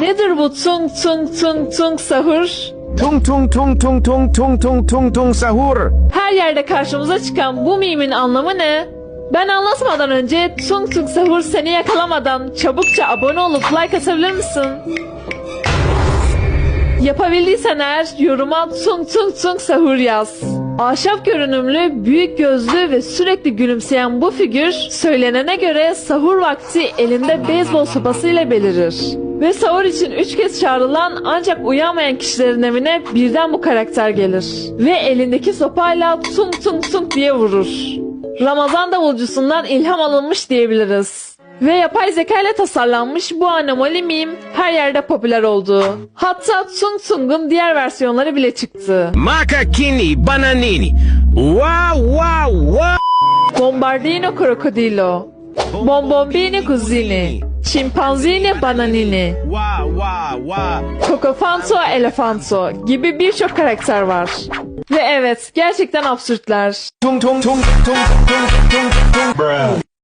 Nedir bu tung tung tung tung sahur? Tung tung tung tung tung tung tung tung tung sahur. Her yerde karşımıza çıkan bu mimin anlamı ne? Ben anlatmadan önce tung tung sahur seni yakalamadan çabukça abone olup like atabilir misin? Yapabildiysen eğer yoruma tung tung tung sahur yaz. Ahşap görünümlü, büyük gözlü ve sürekli gülümseyen bu figür söylenene göre sahur vakti elinde beyzbol sopasıyla belirir. Ve sahur için üç kez çağrılan ancak uyanmayan kişilerin evine birden bu karakter gelir. Ve elindeki sopayla tung tung tung diye vurur. Ramazan davulcusundan ilham alınmış diyebiliriz. Ve yapay zeka ile tasarlanmış bu anomali meme her yerde popüler oldu. Hatta Tung Tung'un diğer versiyonları bile çıktı. Makakini bananini. Wow wow wow. Bombardino Crocodilo, Bananini, Wow wow wow. Cocofanto Elefanto gibi birçok karakter var. Ve evet gerçekten absürtler. Tung tung tung tung tung tung tung.